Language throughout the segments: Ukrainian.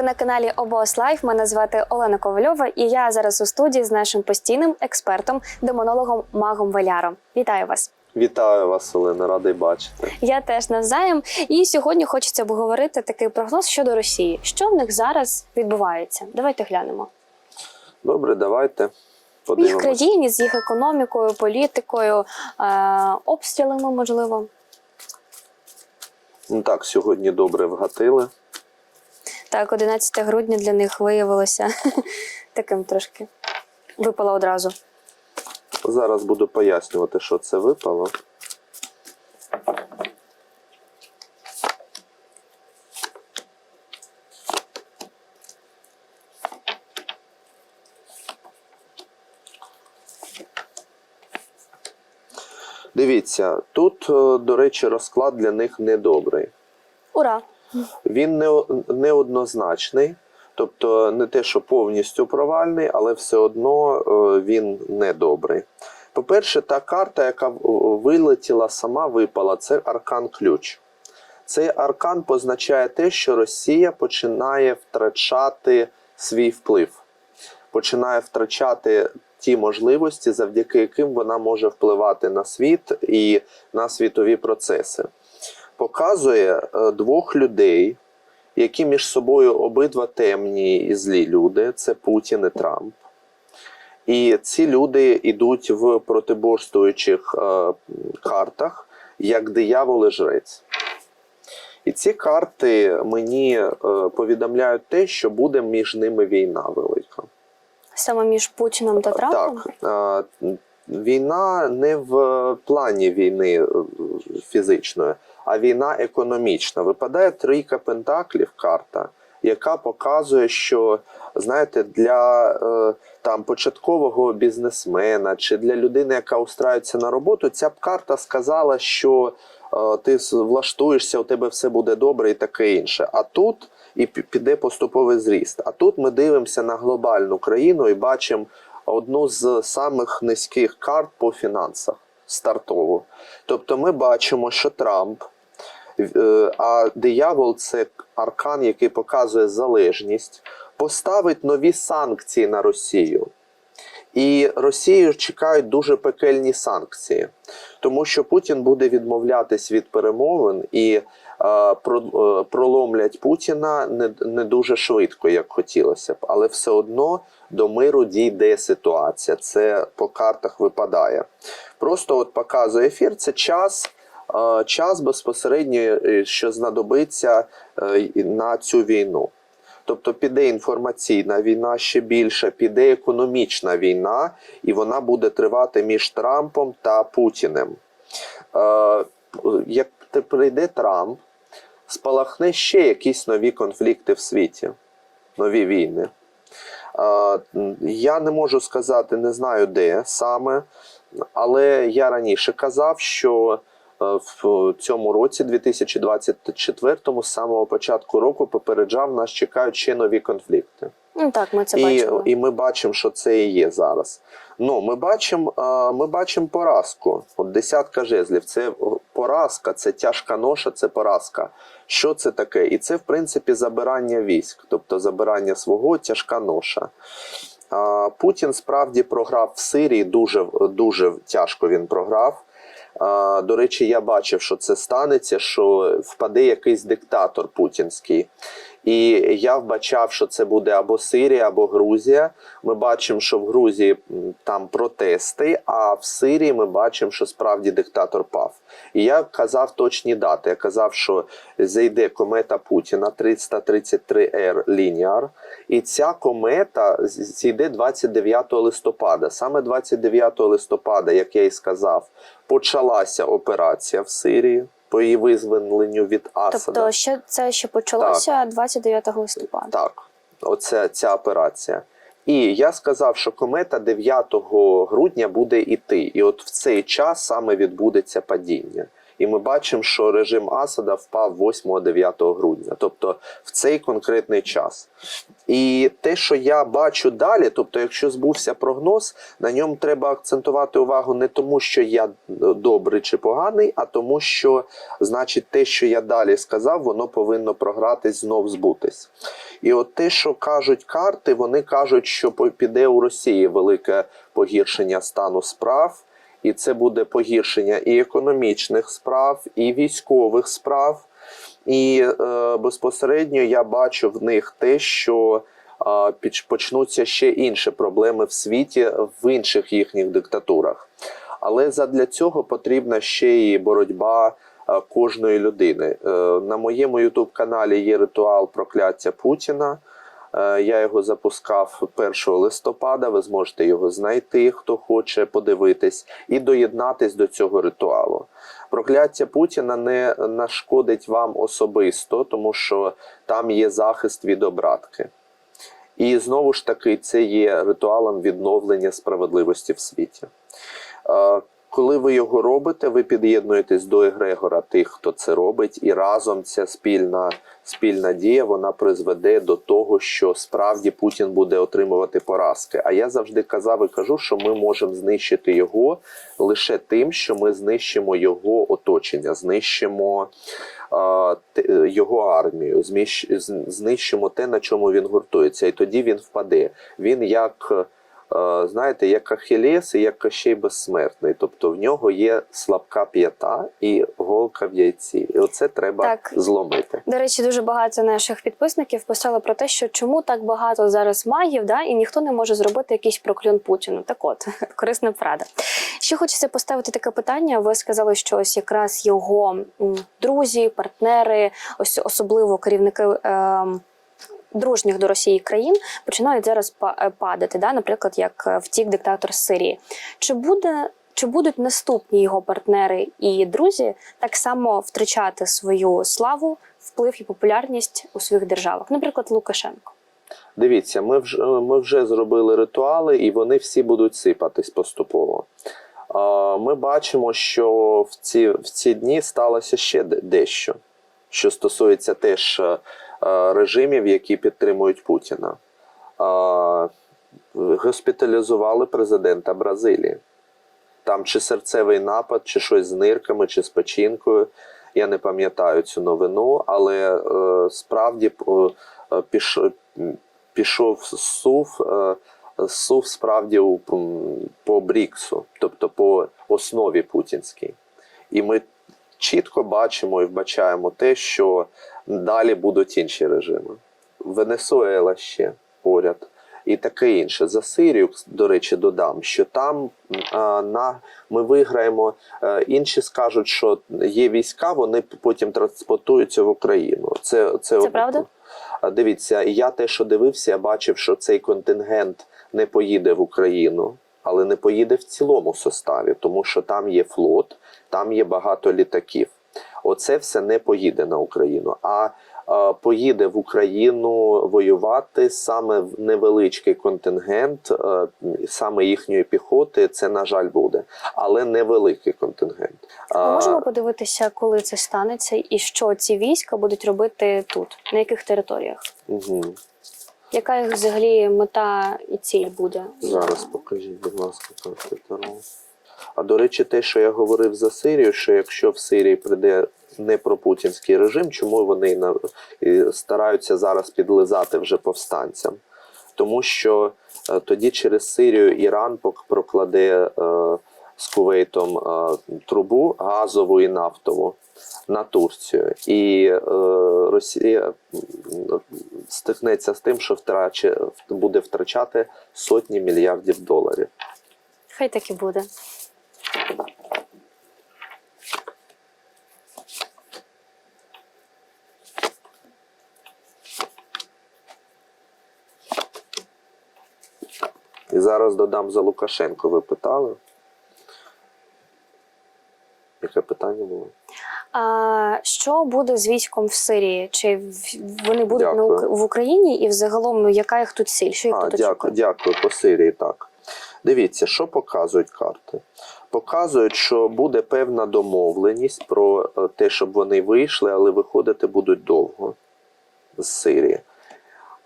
Ви на каналі Обос Лайф. Мене звати Олена Ковальова, і я зараз у студії з нашим постійним експертом, демонологом Магом Валяром. Вітаю вас! Вітаю вас, Олена, радий бачити. Я теж навзаєм. І сьогодні хочеться обговорити такий прогноз щодо Росії. Що в них зараз відбувається? Давайте глянемо. Добре, давайте В їх країні з їх економікою, політикою, е- обстрілами, можливо. Ну так, сьогодні добре вгатили. Так, 11 грудня для них виявилося таким трошки. Випало одразу. Зараз буду пояснювати, що це випало. Дивіться, тут, е, до речі, розклад для них недобрий. Ура! Він не, неоднозначний, тобто не те, що повністю провальний, але все одно е, він недобрий. По-перше, та карта, яка вилетіла, сама випала, це аркан ключ. Цей аркан позначає те, що Росія починає втрачати свій вплив, починає втрачати ті можливості, завдяки яким вона може впливати на світ і на світові процеси показує е, двох людей, які між собою обидва темні і злі люди це Путін і Трамп. І ці люди йдуть в протиборствуючих е, картах як диявол і жрець. І ці карти мені е, повідомляють те, що буде між ними війна велика. Саме між Путіном та Трампом. Так. е, Війна не в плані війни е, фізичної, а війна економічна. Випадає трійка пентаклів карта, яка показує, що знаєте, для е, там початкового бізнесмена чи для людини, яка устраюється на роботу, ця б карта сказала, що е, ти влаштуєшся, у тебе все буде добре і таке інше. А тут і піде поступовий зріст. А тут ми дивимося на глобальну країну і бачимо одну з самих низьких карт по фінансах стартову. Тобто ми бачимо, що Трамп, а диявол це аркан, який показує залежність, поставить нові санкції на Росію. І Росію чекають дуже пекельні санкції, тому що Путін буде відмовлятись від перемовин і е, про- е, проломлять Путіна не, не дуже швидко, як хотілося б, але все одно до миру дійде ситуація. Це по картах випадає. Просто от показує ефір, це час. Е, Час безпосередньо, е, що знадобиться е, на цю війну. Тобто піде інформаційна війна ще більше, піде економічна війна, і вона буде тривати між Трампом та Путіним. Як прийде Трамп, спалахне ще якісь нові конфлікти в світі, нові війни. Я не можу сказати, не знаю де саме, але я раніше казав, що в цьому році, 2024, з самого початку року, попереджав, нас чекають ще нові конфлікти. Ну так, ми це І, бачимо. і ми бачимо, що це і є зараз. Ну, ми бачимо, е, ми бачимо поразку. От десятка жезлів. Це поразка, це тяжка ноша, це поразка. Що це таке? І це, в принципі, забирання військ, тобто забирання свого тяжка ноша. Путін справді програв в Сирії, дуже, дуже тяжко він програв. До речі, я бачив, що це станеться, що впаде якийсь диктатор путінський. І я вбачав, що це буде або Сирія, або Грузія. Ми бачимо, що в Грузії там протести, а в Сирії ми бачимо, що справді диктатор пав. І я казав точні дати. Я казав, що зайде комета Путіна 333 r лініар, і ця комета зійде 29 листопада. Саме 29 листопада, як я і сказав, почалася операція в Сирії по її визволенню від Асада. Тобто, ще це ще почалося 29 листопада. Так, оце ця операція. І я сказав, що комета 9 грудня буде йти. І от в цей час саме відбудеться падіння. І ми бачимо, що режим Асада впав 8-9 грудня, тобто в цей конкретний час. І те, що я бачу далі, тобто, якщо збувся прогноз, на ньому треба акцентувати увагу не тому, що я добрий чи поганий, а тому, що значить те, що я далі сказав, воно повинно програтись знов збутись. І от те, що кажуть карти, вони кажуть, що піде у Росії велике погіршення стану справ. І це буде погіршення і економічних справ, і військових справ. І е, безпосередньо я бачу в них те, що е, почнуться ще інші проблеми в світі в інших їхніх диктатурах. Але задля цього потрібна ще і боротьба е, кожної людини. Е, на моєму ютуб каналі є ритуал прокляття Путіна. Е, Я його запускав 1 листопада. Ви зможете його знайти, хто хоче подивитись, і доєднатись до цього ритуалу. Прокляття Путіна не нашкодить вам особисто, тому що там є захист від обратки. І знову ж таки, це є ритуалом відновлення справедливості в світі. Коли ви його робите, ви під'єднуєтесь до егрегора тих, хто це робить, і разом ця спільна, спільна дія вона призведе до того, що справді Путін буде отримувати поразки. А я завжди казав і кажу, що ми можемо знищити його лише тим, що ми знищимо його оточення, знищимо е, його армію, знищимо те, на чому він гуртується, і тоді він впаде. Він як. Е, Знаєте, як Ахілес і як Кощей безсмертний. Тобто в нього є слабка п'ята і голка в яйці. І оце треба Так. зломити. До речі, дуже багато наших підписників писали про те, що чому так багато зараз магів, да, і ніхто не може зробити якийсь прокльон Путіну. Так от, корисна порада. Ще хочеться поставити таке питання. Ви сказали, що ось якраз його друзі, партнери, ось особливо керівники. ем, Дружніх до Росії країн починають зараз е, падати, да? наприклад, як е, втік диктатор з Сирії. Чи буде чи будуть наступні його партнери і друзі так само втрачати свою славу, вплив і популярність у своїх державах, наприклад, Лукашенко? Дивіться, ми вже, ми вже зробили ритуали, і вони всі будуть сипатись поступово. Ми бачимо, що в ці, в ці дні сталося ще дещо, що стосується теж е, режимів, які підтримують Путіна. Госпіталізували президента Бразилії. Там чи серцевий напад, чи щось з нирками, чи з печінкою. Я не пам'ятаю цю новину, але е, справді е, е, піш, пішов сув, е, сув справді у, по Бріксу, тобто по основі путінській. І ми чітко бачимо і вбачаємо те, що далі будуть інші режими. Венесуела ще поряд. І таке інше. За Сирію, до речі, додам, що там а, на, ми виграємо. е, інші скажуть, що є війська, вони потім транспортуються в Україну. Це, це, Це правда? А, Дивіться, я те, що дивився, я бачив, що цей контингент не поїде в Україну, але не поїде в цілому составі, тому що там є флот, там є багато літаків. Оце все не поїде на Україну. А е, поїде в Україну воювати саме в невеличкий контингент, е, саме їхньої піхоти. Це на жаль буде, але невеликий контингент. Ми А, можемо подивитися, коли це станеться, і що ці війська будуть робити тут, на яких територіях? угу. Яка взагалі мета і ціль буде? Зараз покажіть, будь ласка, карти. А до речі, те, що я говорив за Сирію, що якщо в Сирії прийде не пропутінський режим, чому вони стараються зараз підлизати вже повстанцям? Тому що е, тоді через Сирію Іран прокладе е, з Кувейтом е, трубу газову і нафтову на Турцію, і е, Росія стикнеться з тим, що втраче, буде втрачати сотні мільярдів доларів. Хай так і буде. І зараз додам за Лукашенко. Ви питали? Яке питання було? А що буде з військом в Сирії? Чи вони будуть на Дякую. В Україні і взагалом яка їх тут ціль? Що їх А, тут дякую, очікує? дякую по Сирії. Так Дивіться, що показують карти. Показують, що буде певна домовленість про е, те, щоб вони вийшли, але виходити будуть довго з Сирії.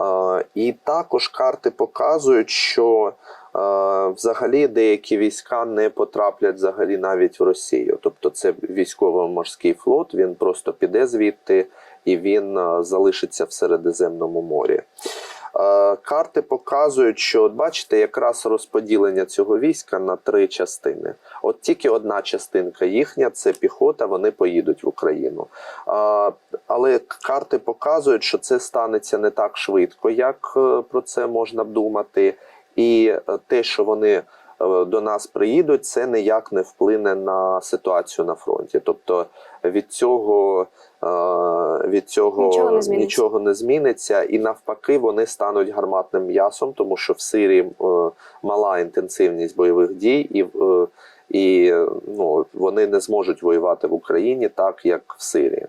Е, І також карти показують, що взагалі деякі війська не потраплять взагалі навіть в Росію. Тобто це військово-морський флот, він просто піде звідти і він е, залишиться в Середземному морі. Е, Карти показують, що от бачите, якраз розподілення цього війська на три частини. От тільки одна частинка їхня це піхота, вони поїдуть в Україну. Але карти показують, що це станеться не так швидко, як е, про це можна думати. І е, те, що вони е, до нас приїдуть, це ніяк не вплине на ситуацію на фронті. Тобто від цього, е, від цього Нічого не зміниться. нічого не зміниться, і навпаки, вони стануть гарматним м'ясом, тому що в Сирії мала інтенсивність бойових дій, і, і ну, вони не зможуть воювати в Україні так, як в Сирії.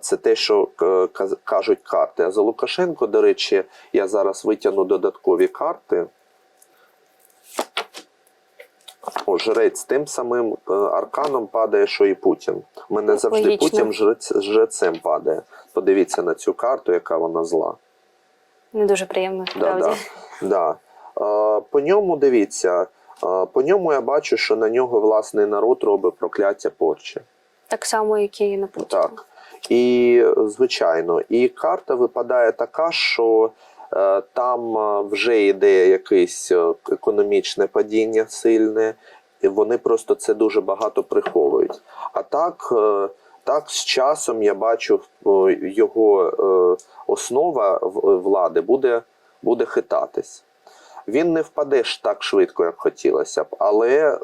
Це те, що е, кажуть карти. А за Лукашенко, до речі, я зараз витягну додаткові карти. О, жрець тим самим е, арканом падає, що і Путін. У мене завжди Логічно. Путін жрець, жрецем падає. Подивіться на цю карту, яка вона зла. Не дуже приємно, Да, да, да. По ньому дивіться, по ньому я бачу, що на нього власний народ робить прокляття порчі. Так само, як і на Путіна. Так. І звичайно, і карта випадає така, що е, там е, вже йде якесь е, економічне падіння сильне, і вони просто це дуже багато приховують. А так, так з часом я бачу його основа влади буде, буде хитатись. Він не впаде ж так швидко, як хотілося б, але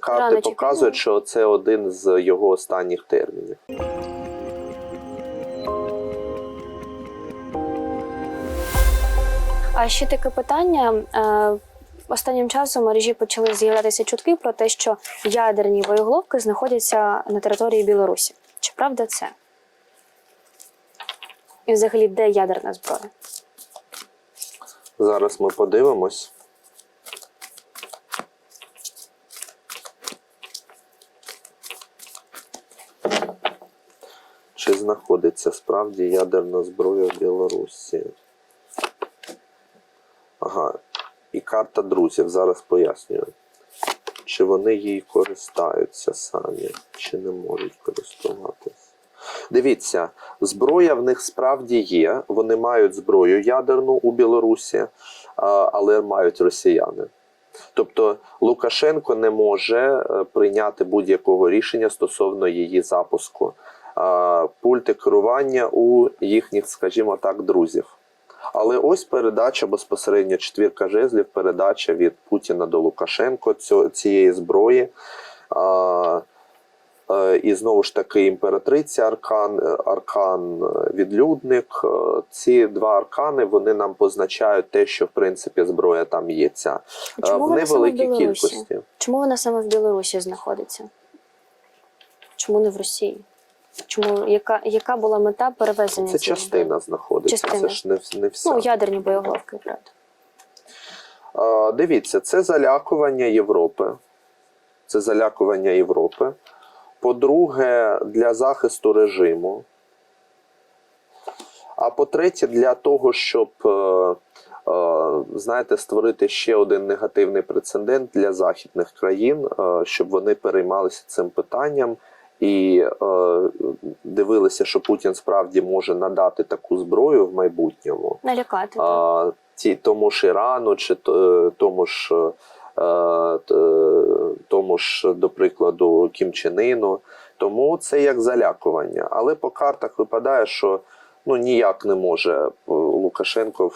карти показують, що це один з його останніх термінів. А ще таке питання. Е, Останнім часом в мережі почали з'являтися чутки про те, що ядерні боєголовки знаходяться на території Білорусі. Чи правда це? І взагалі, де ядерна зброя? Зараз ми подивимось. Чи знаходиться справді ядерна зброя в Білорусі? Ага, і карта друзів. Зараз пояснюю. Чи вони їй користаються самі, чи не можуть користуватись. Дивіться, зброя в них справді є. Вони мають зброю ядерну у Білорусі, але мають росіяни. Тобто Лукашенко не може е, прийняти будь-якого рішення стосовно її запуску. Пульти керування у їхніх, скажімо так, друзів. Але ось передача безпосередньо четвірка жезлів, передача від Путіна до Лукашенко цього- цієї зброї. А, Е, І знову ж таки імператриця аркан, е, аркан е, відлюдник. Ці два аркани вони нам позначають те, що в принципі зброя там є ця чому в вона в невеликій кількості. Чому вона саме в Білорусі знаходиться? Чому не в Росії? Чому яка, яка була мета перевезення? Це цієї частина знаходиться. Частина. Це ж не, не вся. Ну, ядерні боєголовки, правда. Дивіться, це залякування Європи. Це залякування Європи. По-друге, для захисту режиму. А по-третє, для того, щоб е, е, знаєте, створити ще один негативний прецедент для західних країн, е, щоб вони переймалися цим питанням і е, дивилися, що Путін справді може надати таку зброю в майбутньому Налякати. а, ті, тому ж Ірану, чи то- е, тому ж, е, тому ж, до прикладу, Кім Чен Іну. Тому це як залякування. Але по картах випадає, що ну, ніяк не може е, Лукашенко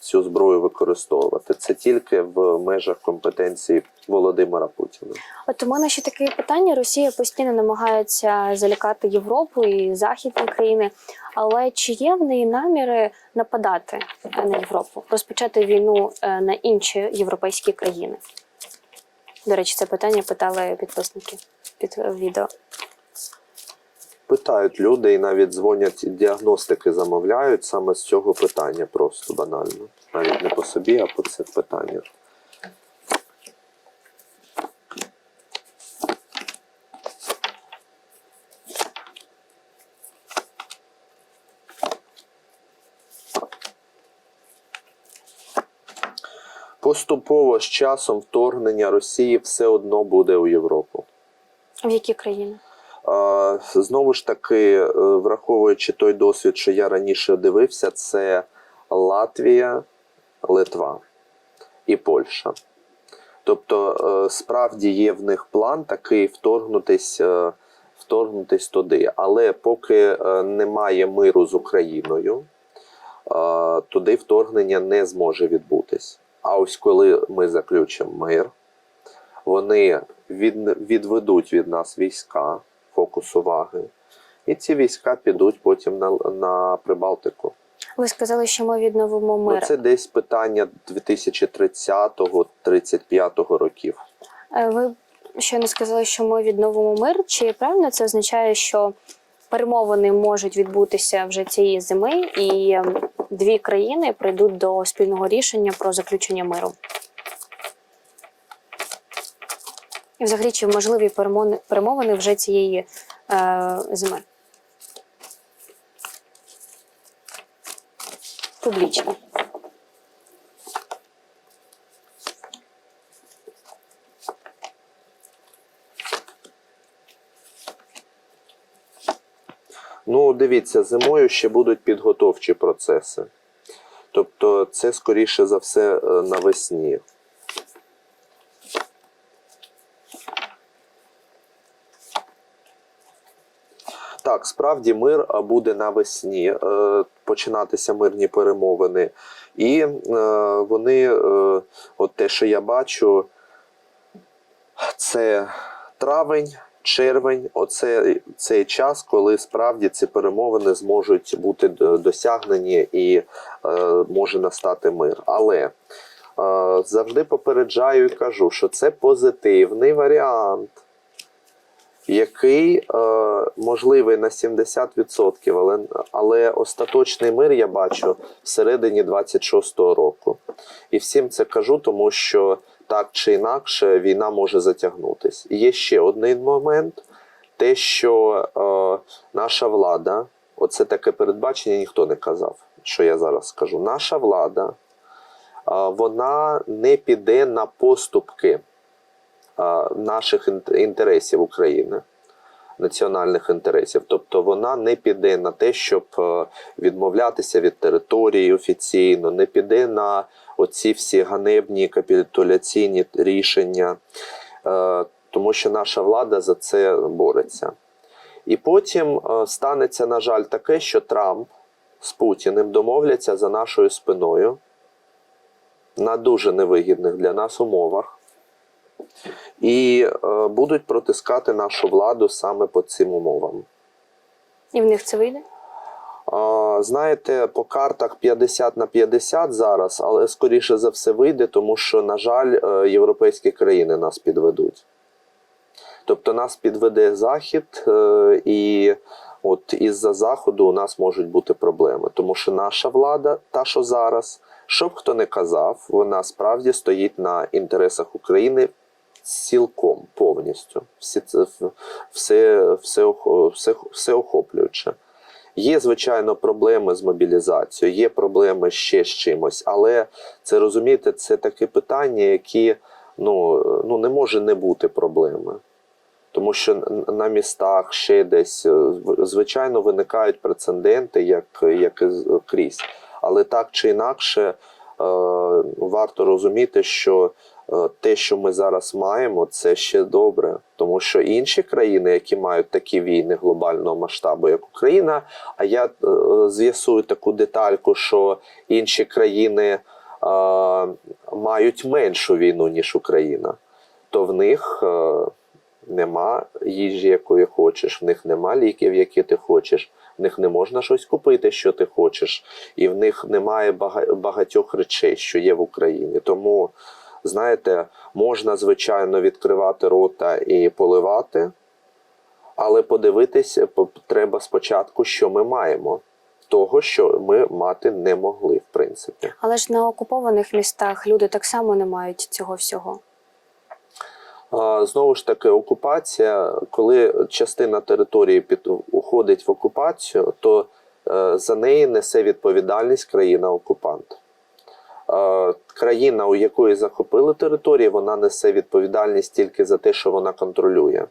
цю зброю використовувати. Це тільки в межах компетенції Володимира Путіна. От у мене ще таке питання: Росія постійно намагається залякати Європу і західні країни. Але чи є в неї наміри нападати е, на Європу, розпочати війну е, на інші європейські країни? До речі, це питання питали підписники під е, відео. Питають люди і навіть дзвонять діагностики, замовляють саме з цього питання просто банально. Навіть не по собі, а по цих питаннях. Поступово з часом вторгнення Росії все одно буде у Європу. В які країни? Знову ж таки, е, враховуючи той досвід, що я раніше дивився, це Латвія, Литва і Польща. Тобто, е, справді є в них план такий вторгнутись, е, вторгнутись туди. Але поки немає миру з Україною, туди вторгнення не зможе відбутись. А ось коли ми заключимо мир, вони від, відведуть від нас війська, фокус уваги, і ці війська підуть потім на, на Прибалтику. Ви сказали, що ми відновимо мир. Ну, це десь питання 2030-35 років. Е, Ви щойно сказали, що ми відновимо мир. Чи правильно це означає, що перемовини можуть відбутися вже цієї зими, і ем, дві країни прийдуть до спільного рішення про заключення миру? І взагалі, чи можливі перемовини, вже цієї е, зими? Публічно. Ну, дивіться, зимою ще будуть підготовчі процеси. Тобто, це скоріше за все е, навесні. Так, справді мир буде навесні, е, починатися мирні перемовини. І е, вони, е, от те, що я бачу, це травень, червень, оце цей час, коли справді ці перемовини зможуть бути досягнені і може настати мир. Але завжди попереджаю і кажу, що це позитивний варіант, який е, можливий на 70%, але, але остаточний мир я бачу всередині 26-го року. І всім це кажу, тому що так чи інакше війна може затягнутись. І є ще один момент: те, що е, наша влада, оце таке передбачення ніхто не казав, що я зараз скажу. Наша влада, е, вона не піде на поступки наших інтересів України. Національних інтересів, тобто вона не піде на те, щоб е, відмовлятися від території офіційно, не піде на оці всі ганебні капітуляційні рішення, е, тому що наша влада за це бореться. І потім е, станеться, на жаль, таке, що Трамп з Путіним домовляться за нашою спиною на дуже невигідних для нас умовах. І е, будуть протискати нашу владу саме по цим умовам. І в них це вийде? Знаєте, по картах 50 на 50 зараз, але скоріше за все вийде, тому що, на жаль, е, європейські країни нас підведуть. Тобто нас підведе Захід, е, і от із-за Заходу у нас можуть бути проблеми. Тому що наша влада, та що зараз, що б хто не казав, вона справді стоїть на інтересах України цілком, повністю. Всі це, все, все, все, все охоплююче. Є, звичайно, проблеми з мобілізацією, є проблеми ще з чимось, але це розумієте, це таке питання, які ну, ну не може не бути проблеми. Тому що на містах ще десь, е, звичайно, виникають прецеденти, як, як і крізь. Але так чи інакше, е, варто розуміти, що те, що ми зараз маємо, це ще добре. Тому що інші країни, які мають такі війни глобального масштабу, як Україна, а я е, з'ясую таку детальку, що інші країни е, мають меншу війну, ніж Україна, то в них. Е, Нема їжі, якої хочеш, в них нема ліків, які ти хочеш, в них не можна щось купити, що ти хочеш, і в них немає багатьох речей, що є в Україні. Тому, знаєте, можна, звичайно, відкривати рота і поливати, але подивитися треба спочатку, що ми маємо. Того, що ми мати не могли, в принципі. Але ж на окупованих містах люди так само не мають цього всього. Знову ж таки, окупація, коли частина території під уходить в окупацію, то е, за неї несе відповідальність країна-окупант. Е, країна, у якої захопили території, вона несе відповідальність тільки за те, що вона контролює.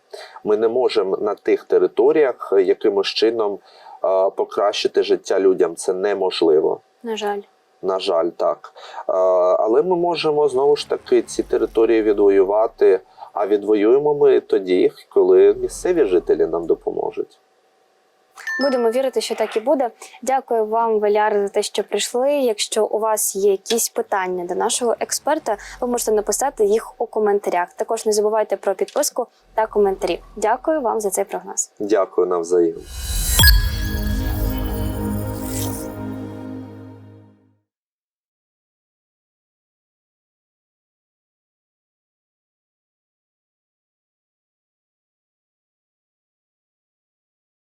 Ми не можемо на тих територіях якимось чином е, покращити життя людям. Це неможливо. На жаль. На жаль, так. Е, Але ми можемо знову ж таки ці території відвоювати. А відвоюємо ми тоді, коли місцеві жителі нам допоможуть. Будемо вірити, що так і буде. Дякую вам, Валяр, за те, що прийшли. Якщо у вас є якісь питання до нашого експерта, ви можете написати їх у коментарях. Також не забувайте про підписку та коментарі. Дякую вам за цей прогноз. Дякую навзаєм.